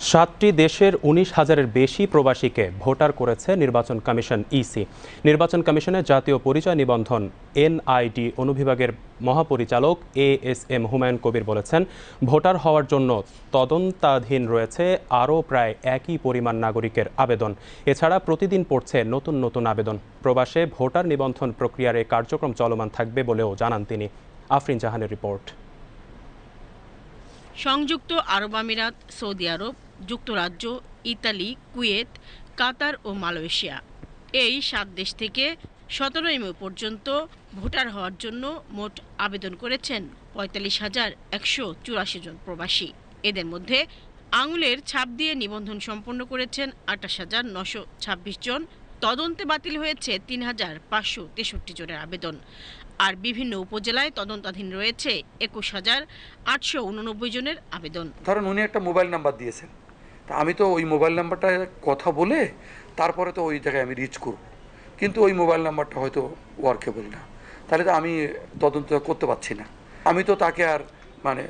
সাতটি দেশের উনিশ হাজারের বেশি প্রবাসীকে ভোটার করেছে নির্বাচন কমিশন ইসি। নির্বাচন কমিশনের জাতীয় পরিচয় নিবন্ধন এনআইডি অনুবিভাগের মহাপরিচালক A S M Humayun Kabir বলেছেন, ভোটার হওয়ার জন্য তদন্তাধীন রয়েছে আরও প্রায় একই পরিমাণ নাগরিকের আবেদন। এছাড়া প্রতিদিন পড়ছে নতুন নতুন আবেদন। প্রবাসে ভোটার নিবন্ধন প্রক্রিয়ার এই কার্যক্রম চলমান থাকবে বলেও জানান তিনি। আফরিন জাহানের রিপোর্ট। সংযুক্ত আরব আমিরাত, সৌদি আরব যুক্তরাজ্য, ইতালি, কুয়েত, কাতার ও মালয়েশিয়া। এই সাত দেশ থেকে সতেরোই মে পর্যন্ত ভোটার হওয়ার জন্য মোট আবেদন করেছেন পঁয়তাল্লিশ হাজার একশো চুরাশি জন প্রবাসী। এদের মধ্যে আঙুলের ছাপ দিয়ে নিবন্ধন সম্পন্ন করেছেন আঠাশ হাজার নশো ছাব্বিশ জন। তদন্তে বাতিল হয়েছে তিন হাজার পাঁচশো তেষট্টি জনের আবেদন। আর বিভিন্ন উপজেলায় তদন্তাধীন রয়েছে একুশ হাজার আটশো উননব্বই জনের আবেদন। ধরেন উনি একটা মোবাইল নাম্বার দিয়েছেন। তা আমি তো ওই মোবাইল নাম্বারটা কথা বলে তারপরে তো ওই জায়গায় আমি রিচ করব। কিন্তু ওই মোবাইল নাম্বারটা হয়তো ওয়ার্কেবল না। তাহলে তো আমি তদন্ত করতে পারছি না। আমি তো তাকে আর মানে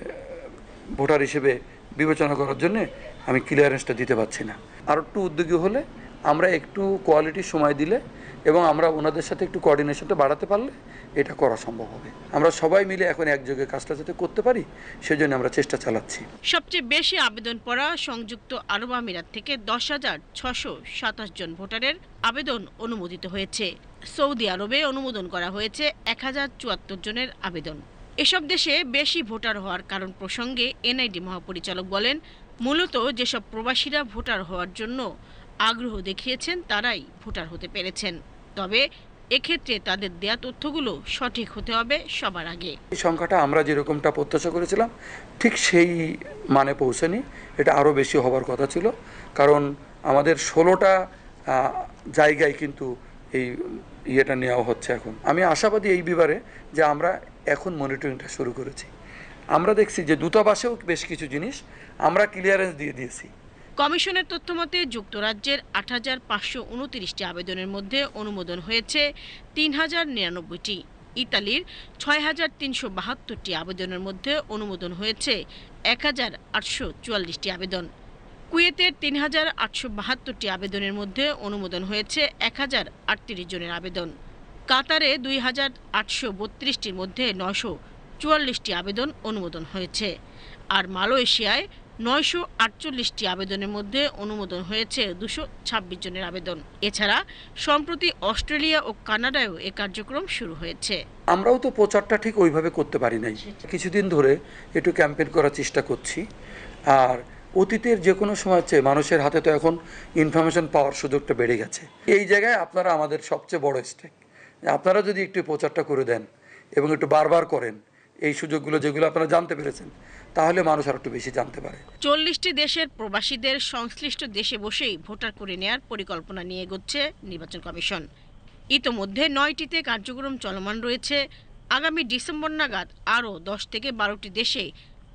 ভোটার হিসেবে বিবেচনা করার জন্যে আমি ক্লিয়ারেন্সটা দিতে পারছি না। আর একটু উদ্যোগী হলে আমরা একটু কোয়ালিটির সময় দিলে এবং আমরা ওনাদের সাথে একটু কোঅর্ডিনেশনটা বাড়াতে পারলে এটা করা সম্ভব হবে। আমরা সবাই মিলে এখন একযোগে কাজটা যাতে করতে পারি, সেজন্য আমরা চেষ্টা চালাচ্ছি। সবচেয়ে বেশি আবেদন পড়া সংযুক্ত আরব আমিরাত থেকে দশ হাজার ছশো সাতাশ জন ভোটারের আবেদন অনুমোদিত হয়েছে। সৌদি আরবে অনুমোদন করা হয়েছে এক হাজার চুয়াত্তর জনের আবেদন। এসব দেশে বেশি ভোটার হওয়ার কারণ প্রসঙ্গে এনআইডি মহাপরিচালক বলেন, মূলত যেসব প্রবাসীরা ভোটার হওয়ার জন্য আগ্রহ দেখিয়েছেন তারাই ভোটার হতে পেরেছেন। তবে এক্ষেত্রে তাদের দেয়া তথ্যগুলো সঠিক হতে হবে সবার আগে। সংখ্যাটা আমরা যেরকমটা প্রত্যাশা করেছিলাম, ঠিক সেই মানে পৌঁছেনি। এটা আরও বেশি হবার কথা ছিল। কারণ আমাদের ষোলোটা জায়গায় কিন্তু এই ইয়েটা নেওয়া হচ্ছে এখন। আমি আশাবাদী এই বিবারে যে আমরা এখন মনিটরিংটা শুরু করেছি। আমরা দেখছি যে দূতাবাসেও বেশ কিছু জিনিস আমরা ক্লিয়ারেন্স দিয়ে দিয়েছি। কমিশনের তথ্যমতে যুক্তরাজ্যের আট হাজার পাঁচশো উনত্রিশটি আবেদনের মধ্যে অনুমোদন হয়েছে তিন হাজার নিরানব্বইটি। ইতালির ছয় হাজার তিনশো বাহাত্তরটি আবেদনের মধ্যে অনুমোদন হয়েছে এক হাজার আটশো চুয়াল্লিশটি আবেদন। কুয়েতের তিন হাজার আটশো বাহাত্তরটি আবেদনের মধ্যে অনুমোদন হয়েছে এক হাজার আটত্রিশ জনের আবেদন। কাতারে দুই হাজার আটশো বত্রিশটির মধ্যে নশো চুয়াল্লিশটি আবেদন অনুমোদন হয়েছে। আর মালয়েশিয়ায় নয়শো আটচল্লিশটি আবেদনের মধ্যে অনুমোদন হয়েছে দুশো ছাব্বিশ জনের আবেদন। এছাড়া সম্প্রতি অস্ট্রেলিয়া ও কানাডায়ও এ কার্যক্রম শুরু হয়েছে। আমরাও তো প্রচারটা ঠিক ওইভাবে করতে পারি নাই। কিছুদিন ধরে একটু ক্যাম্পেইন করার চেষ্টা করছি। আর অতীতের যে কোনো সময় হচ্ছে মানুষের হাতে তো এখন ইনফরমেশন পাওয়ার সুযোগটা বেড়ে গেছে। এই জায়গায় আপনারা আমাদের সবচেয়ে বড় স্টেক আপনারা যদি একটু প্রচারটা করে দেন এবং একটু বারবার করেন এই সুযোগগুলো যেগুলো আপনারা জানতে পেরেছেন, তাহলে মানুষ আর একটু বেশি জানতে পারে। চল্লিশটি দেশের প্রবাসীদের সংশ্লিষ্ট দেশে বসেই ভোটার করে নেয়ার পরিকল্পনা নিয়ে এগোচ্ছে নির্বাচন কমিশন। ইতোমধ্যে নয়টিতে কার্যক্রম চলমান রয়েছে। আগামী ডিসেম্বর নাগাদ আরও দশ থেকে বারোটি দেশে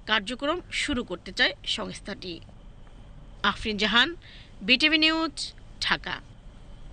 কার্যক্রম শুরু করতে চায় সংস্থাটি। Afrin Jahan, BTV news, Dhaka.